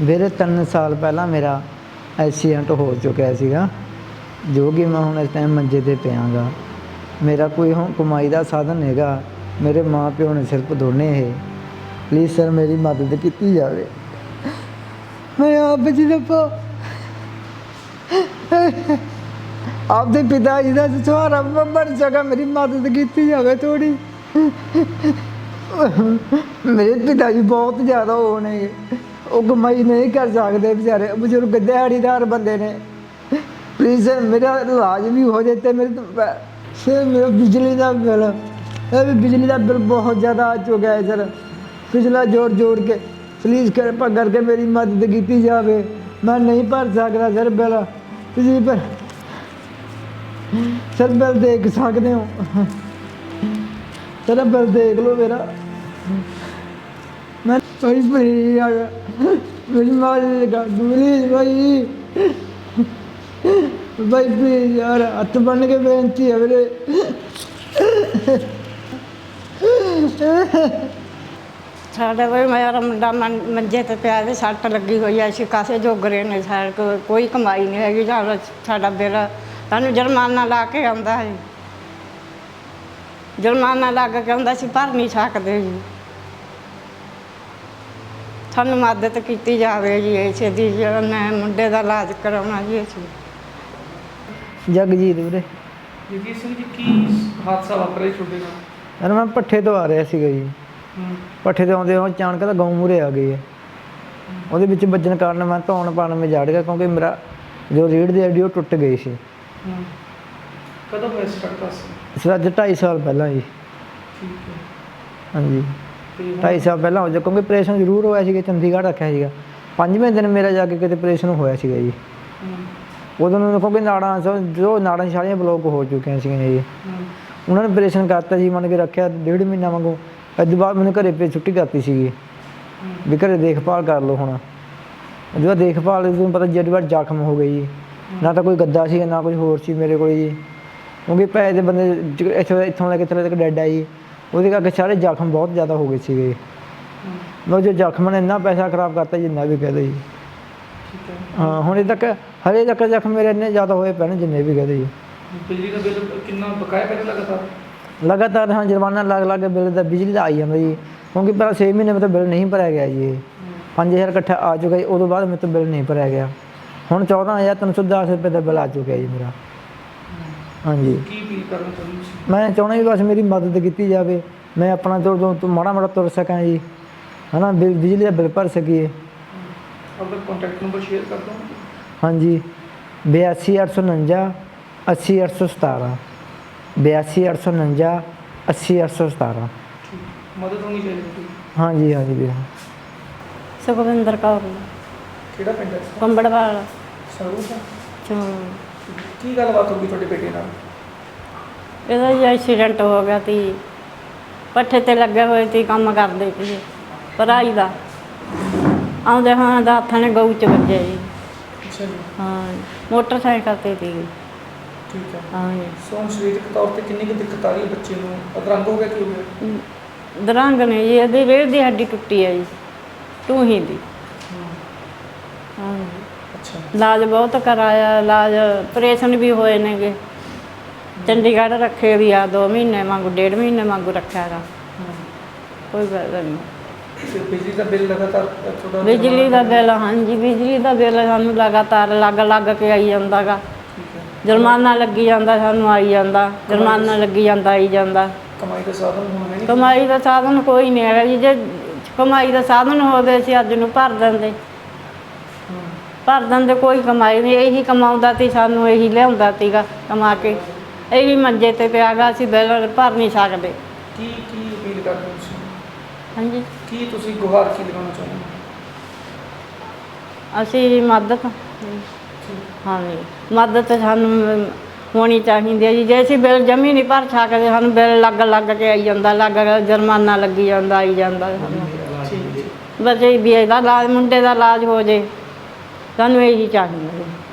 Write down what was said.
ਵੀਰੇ ਤਿੰਨ ਸਾਲ ਪਹਿਲਾਂ ਮੇਰਾ ਐਕਸੀਡੈਂਟ ਹੋ ਚੁੱਕਿਆ ਸੀਗਾ, ਜੋ ਕਿ ਮੈਂ ਹੁਣ ਇਸ ਟਾਈਮ ਮੰਜੇ ਤੇ ਪਿਆਂਗਾ। ਮੇਰਾ ਕੋਈ ਹੁਣ ਕਮਾਈ ਦਾ ਸਾਧਨ ਹੈਗਾ, ਮੇਰੇ ਮਾਂ ਪਿਓ ਨੇ ਸਿਰਫ ਦੋਨੇ ਇਹ ਪਲੀਜ਼ ਸਰ ਮੇਰੀ ਮਦਦ ਕੀਤੀ ਜਾਵੇ। ਮੈਂ ਆਪ ਜੀ ਦਾ ਆਪਦੇ ਪਿਤਾ ਜੀ ਦਾ ਸਹਾਰਾ ਬਣ ਸਕਾਂ ਮੇਰੀ ਮਦਦ ਕੀਤੀ ਜਾਵੇ ਥੋੜੀ ਮੇਰੇ ਪਿਤਾ ਜੀ ਬਹੁਤ ਜ਼ਿਆਦਾ ਉਹ ਨੇ। ਉਹ ਕਮਾਈ ਨਹੀਂ ਕਰ ਸਕਦੇ ਵਿਚਾਰੇ। ਬਜ਼ੁਰਗ ਦਿਹਾੜੀਦਾਰ ਬੰਦੇ ਨੇ। ਪਲੀਜ਼ ਮੇਰਾ ਇਲਾਜ ਵੀ ਹੋ ਜਾਏ ਤੇ ਮੇਰੇ ਤੋਂ ਸਰ ਮੇਰਾ ਬਿਜਲੀ ਦਾ ਬਿੱਲ, ਇਹ ਵੀ ਬਿਜਲੀ ਦਾ ਬਿੱਲ ਬਹੁਤ ਜ਼ਿਆਦਾ ਆ ਚੁੱਕਾ ਹੈ ਸਰ ਪਿਛਲਾ ਜੋੜ ਜੋੜ ਕੇ ਪਲੀਜ਼ ਕਿਰਪਾ ਕਰਕੇ ਮੇਰੀ ਮਦਦ ਕੀਤੀ ਜਾਵੇ। ਮੈਂ ਨਹੀਂ ਭਰ ਸਕਦਾ ਸਰ ਬਿੱਲ। ਤੁਸੀਂ ਪਰ ਸਰ ਬਿੱਲ ਦੇਖ ਸਕਦੇ ਹੋ। ਸਰ ਬਿੱਲ ਦੇਖ ਲਓ ਮੇਰਾ। ਮੈਂ ਭਾਈ ਮੇਰੀ ਮਾਂ ਨੇ ਕਹਾ ਪਲੀਜ਼ ਭਾਈ ਭਾਈ ਪਲੀਜ਼ ਯਾਰ, ਹੱਥ ਬੰਨ ਕੇ ਬੇਨਤੀ ਹੈ ਵੀਰੇ। ਸਾਡੇ ਵੀ ਮੇਰਾ ਮੁੰਡਾ ਮੰ- ਮੰਜੇ ਤੇ ਪਿਆ ਤੇ ਸੱਟ ਲੱਗੀ ਹੋਈ ਐ ਅਸੀਂ ਕਾਸੇ ਜੋਗਰੇ ਨੇ, ਸਾਡੇ ਕੋਲ ਕੋਈ ਕਮਾਈ ਨਹੀਂ ਹੈਗੀ ਸਾਡਾ ਸਾਡਾ ਬੇੜਾ ਸਾਨੂੰ ਜੁਰਮਾਨਾ ਲਾ ਕੇ ਆਉਂਦਾ ਹੈ ਜੁਰਮਾਨਾ ਲੱਗ ਕੇ ਆਉਂਦਾ ਸੀ, ਭਰ ਨਹੀਂ ਸਕਦੇ ਜੀ। ਸਾਨੂੰ ਮਦਦ ਕੀਤੀ ਜਾਵੇ ਜੀ ਇਸੇ ਦੀ ਜਿਹੜਾ ਮੈਂ ਮੁੰਡੇ ਦਾ ਇਲਾਜ ਕਰਾਉਣਾ ਜੀ ਅਸੀਂ ਜਗਜੀਤ ਵੀਰੇ। ਜਗਜੀਤ ਸਿੰਘ ਜੀ ਕੀ ਹਾਦਸਾ ਵਾਪਰਿਆ ਤੁਹਾਡੇ ਨਾਲ? ਯਾਰ ਮੈਂ ਪੱਠੇ ਤੋਂ ਆ ਰਿਹਾ ਸੀਗਾ ਜੀ। ਹੂੰ। ਪੱਠੇ ਤੋਂ ਆਉਂਦੇ ਹੋ ਅਚਾਨਕ ਤਾਂ ਗਊ ਮੂਰੇ ਆ ਗਈ ਹੈ ਉਹਦੇ ਵਿੱਚ ਵੱਜਣ ਕਾਰਨ ਮੈਂ ਧੌਣ ਪਾਣ ਮੇ ਜੜ ਗਿਆ ਕਿਉਂਕਿ ਮੇਰਾ ਜੋ ਰੀੜ ਦੀ ਹੱਡੀ ਉਹ ਟੁੱਟ ਗਈ ਸੀ। ਹੂੰ। ਕਦੋਂ ਹੋਇਆ ਸਟਾਰਟ ਸੀ ਇਸ ਅੱਜ 2.5 ਸਾਲ ਪਹਿਲਾਂ ਜੀ। ਠੀਕ ਹੈ। ਹਾਂਜੀ। 2.5 ਸਾਲ ਪਹਿਲਾਂ ਹੋ ਜਾ ਕਿਉਂਕਿ ਆਪਰੇਸ਼ਨ ਜ਼ਰੂਰ ਹੋਇਆ ਸੀਗਾ ਚੰਡੀਗੜ੍ਹ ਰੱਖਿਆ ਸੀਗਾ। ਪੰਜਵੇਂ ਦਿਨ ਮੇਰਾ ਜਾ ਕੇ ਕਿਤੇ ਆਪਰੇਸ਼ਨ ਹੋਇਆ ਸੀਗਾ ਜੀ। ਉਦੋਂ ਨੂੰ ਕਿਉਂਕਿ ਨਾੜਾਂ ਜੋ ਨਾੜਾਂ ਸਾਰੀਆਂ ਬਲੌਕ ਹੋ ਚੁੱਕੀਆਂ ਸੀਗੀਆਂ ਜੀ। ਉਹਨਾਂ ਨੇ ਆਪਰੇਸ਼ਨ ਕਰਤਾ ਜੀ ਮੰਨ ਕੇ ਰੱਖਿਆ ਡੇਢ ਮਹੀਨਾ ਵਾਂਗੂ। ਅੱਜ ਬਾਅਦ ਮੈਨੂੰ ਘਰੇ ਪੇ ਛੁੱਟੀ ਕਰਤੀ ਸੀਗੀ। ਵੀ ਘਰੇ ਦੇਖਭਾਲ ਕਰ ਲਓ ਹੁਣ। ਜਦੋਂ ਦੇਖਭਾਲ ਤੁਹਾਨੂੰ ਪਤਾ ਜਿਹੜੀ ਵਾਰ ਜ਼ਖਮ ਹੋ ਗਈ ਜੀ। ਨਾ ਤਾਂ ਕੋਈ ਗੱਦਾ ਸੀ ਨਾ ਕੋਈ ਹੋਰ ਸੀ ਮੇਰੇ ਕੋਲ ਜੀ। ਕਿਉਂਕਿ ਪੈਸੇ ਦੇ ਬੰਦੇ ਜ- ਇੱਥੋਂ ਇੱਥੋਂ ਲੈ ਕੇ ਥੱਲੇ ਤੱਕ ਡੈਡ ਆਈ ਉਹਦੇ ਕਰਕੇ ਸਾਰੇ ਜ਼ਖਮ ਬਹੁਤ ਜ਼ਿਆਦਾ ਹੋ ਗਏ ਸੀਗੇ। ਮੈਂ ਜੋ ਜ਼ਖਮ ਨੇ ਇੰਨਾ ਪੈਸਾ ਖਰਾਬ ਕਰਤਾ ਜਿੰਨਾ ਵੀ ਕਹਦੇ ਜੀ। ਠੀਕ ਹੈ। ਹਾਂ ਹੁਣ ਤੱਕ ਹਲੇ ਤੱਕ ਜ਼ਖਮ ਮੇਰੇ ਇੰਨੇ ਜ਼ਿਆਦਾ ਹੋਏ ਨੇ ਜਿੰਨੇ ਵੀ ਕਹਦੇ ਜੀ। ਬਿਜਲੀ ਦਾ ਬਿੱਲ ਕਿੰਨਾ ਬਕਾਇਆ ਕਰ ਲਗਾਤਾਰ? ਲਗਾਤਾਰ ਹਾਂ ਜੁਰਮਾਨਾ ਲੱਗ ਲੱਗ ਕੇ ਬਿੱਲ ਦਾ ਬਿਜਲੀ ਦਾ ਆਈ ਜਾਂਦਾ ਜੀ। ਕਿਉਂਕਿ ਪਹਿਲਾਂ 6 ਮਹੀਨੇ ਮਤਲਬ ਬਿੱਲ ਨਹੀਂ ਭਰਿਆ ਗਿਆ ਜੀ। ਇਹ 5000 ਇਕੱਠਾ ਆ ਚੁੱਕਾ ਜੀ ਉਦੋਂ ਬਾਅਦ ਮੇਰੇ ਤੋਂ ਬਿੱਲ ਨਹੀਂ ਭਰਿਆ ਗਿਆ। ਹੁਣ 14310 ਰੁਪਏ ਦਾ ਬਿੱਲ ਆ ਚੁੱਕਿਆ ਜੀ ਮੇਰਾ। ਹਾਂਜੀ। ਕੀ ਅਪੀਲ ਕਰਨਾ ਚਾਹੁੰਦੇ ਮੈਂ ਚਾਹੁੰਦਾ ਵੀ ਬਸ ਮੇਰੀ ਮਦਦ ਕੀਤੀ ਜਾਵੇ। ਮੈਂ ਆਪਣਾ ਜੋ ਜੋ ਤੋਂ ਮਾੜਾ ਮਾੜਾ ਤੁਰ ਸਕਾਂ ਜੀ। ਹਨਾ ਬਿਲ ਬਿਜਲੀ ਦਾ ਬਿੱਲ ਭਰ ਸਕੀਏ। ਆਪਣਾ ਕੰਟੈਕਟ ਨੰਬਰ ਸ਼ੇਅਰ ਕਰ ਦਿਓ ਹਾਂਜੀ। 82849 80817 82849 80817 ਠੀਕ। ਮਦਦ ਹੋਣੀ ਚਾਹੀਦੀ ਹਾਂਜੀ ਹਾਂਜੀ ਵੀਰ। ਸੁਖਵਿੰਦਰ ਕੌਰ ਕਿਹੜਾ ਪਿੰਡ ਹੈ? ਕੰਬੜਵਾਲ। ਸਰੂਰ ਦਾ ਚੋਂ ਕੀ ਗੱਲਬਾਤ ਹੋ ਗਈ ਤੁਹਾਡੇ ਬੇਟੇ ਨਾਲ? ਇਹਦਾ ਜੀ ਐਕਸੀਡੈਂਟ ਹੋ ਗਿਆ ਤੀ ਪੱਠੇ ਤੇ ਲੱਗੇ ਹੋਏ ਸੀ ਕੰਮ ਕਰਦੇ ਸੀ ਭਰਾਈ ਦਾ। ਆਉਂਦੇ ਹਾਂ ਦਾ ਹੱਥਾਂ ਨੇ ਗਊ ਚ ਵੱਜਿਆ ਜੀ। ਅੱਛਾ ਜੀ। ਹਾਂ ਮੋਟਰਸਾਈਕਲ ਤੇ ਸੀ। ਠੀਕ ਹੈ। ਹਾਂ ਜੀ। ਸੋ ਹੁਣ ਸਰੀਰਕ ਤੌਰ ਤੇ ਕਿੰਨੀ ਕੁ ਦਿੱਕਤ ਆ ਰਹੀ ਹੈ ਬੱਚੇ ਨੂੰ? ਅਦਰੰਗ ਹੋ ਗਿਆ ਕੀ ਹੋ ਗਿਆ ਦਰੰਗ ਨੇ ਜੀ ਇਹਦੀ ਰੀੜ ਦੀ ਹੱਡੀ ਟੁੱਟੀ ਹੈ ਜੀ ਟੂਹੀ ਦੀ। ਹਾਂ ਜੀ। ਇਲਾਜ ਬਹੁਤ ਕਰਾਇਆ ਇਲਾਜ ਆਪਰੇਸ਼ਨ ਵੀ ਹੋਏ ਨੇਗੇ। ਚੰਡੀਗੜ੍ਹ ਰੱਖੇ ਵੀ ਆ 2 ਮਹੀਨੇ ਵਾਂਗੂ ਡੇਢ ਮਹੀਨੇ ਵਾਂਗੂ ਰੱਖਿਆ ਗਾ। ਕੋਈ ਗੱਲ ਨਹੀਂ। ਬਿਜਲੀ ਦਾ ਬਿੱਲ ਲਗਾਤਾਰ ਤੁਹਾਡਾ ਬਿਜਲੀ ਦਾ ਬਿੱਲ ਹਾਂਜੀ ਬਿਜਲੀ ਦਾ ਬਿੱਲ ਸਾਨੂੰ ਲਗਾਤਾਰ ਲੱਗ ਲੱਗ ਕੇ ਆਈ ਜਾਂਦਾਗਾ ਜੁਰਮਾਨਾ ਲੱਗੀ ਜਾਂਦਾ ਸਾਨੂੰ ਆਈ ਜਾਂਦਾ। ਜੁਰਮਾਨਾ ਲੱਗੀ ਜਾਂਦਾ ਆਈ ਜਾਂਦਾ। ਕਮਾਈ ਦਾ ਸਾਧਨ ਹੋਣਾ ਨਹੀਂ? ਕਮਾਈ ਦਾ ਸਾਧਨ ਕੋਈ ਨਹੀਂ ਹੈਗਾ ਜੀ। ਜੇ ਕਮਾਈ ਦਾ ਸਾਧਨ ਹੋਵੇ ਅਸੀਂ ਅੱਜ ਨੂੰ ਭਰ ਦਿੰਦੇ। ਹੂੰ। ਭਰ ਦਿੰਦੇ ਕੋਈ ਕਮਾਈ ਨਹੀਂ ਇਹੀ ਕਮਾਉਂਦਾ ਤੀ ਸਾਨੂੰ ਇਹੀ ਲਿਆਉਂਦਾ ਤੀਗਾ ਕਮਾ ਕੇ। ਇਹੀ ਮੰਜੇ ਤੇ ਪਿਆਗਾ ਅਸੀਂ ਬਿੱਲ ਭਰ ਨਹੀਂ ਸਕਦੇ। ਕੀ ਕੀ ਅਪੀਲ ਕਰਦੇ ਹੋ ਤੁਸੀਂ? ਹਾਂਜੀ। ਕੀ ਤੁਸੀਂ ਗੁਹਾਰ ਕੀ ਲਗਾਉਣਾ ਚਾਹੁੰਦੇ ਹੋ? ਅਸੀਂ ਮਦਦ। ਹਾਂਜੀ। ਮਦਦ ਸਾਨੂੰ ਹੋਣੀ ਚਾਹੀਦੀ ਹੈ ਜੀ। ਜੇ ਅਸੀਂ ਬਿੱਲ ਜਮੀ ਨਹੀਂ ਭਰ ਸਕਦੇ ਸਾਨੂੰ ਬਿੱਲ ਲੱਗ ਲੱਗ ਕੇ ਆਈ ਜਾਂਦਾ ਲੱਗ ਜੁਰਮਾਨਾ ਲੱਗੀ ਜਾਂਦਾ ਆਈ ਜਾਂਦਾ। ਸਾਨੂੰ ਠੀਕ ਹੈ ਬੱਚੇ ਵੀ ਇਹਦਾ ਇਲਾਜ ਮੁੰਡੇ ਦਾ ਇਲਾਜ ਹੋ ਜੇ। ਸਾਨੂੰ ਇਹੀ ਚਾਹੀਦਾ ਜੀ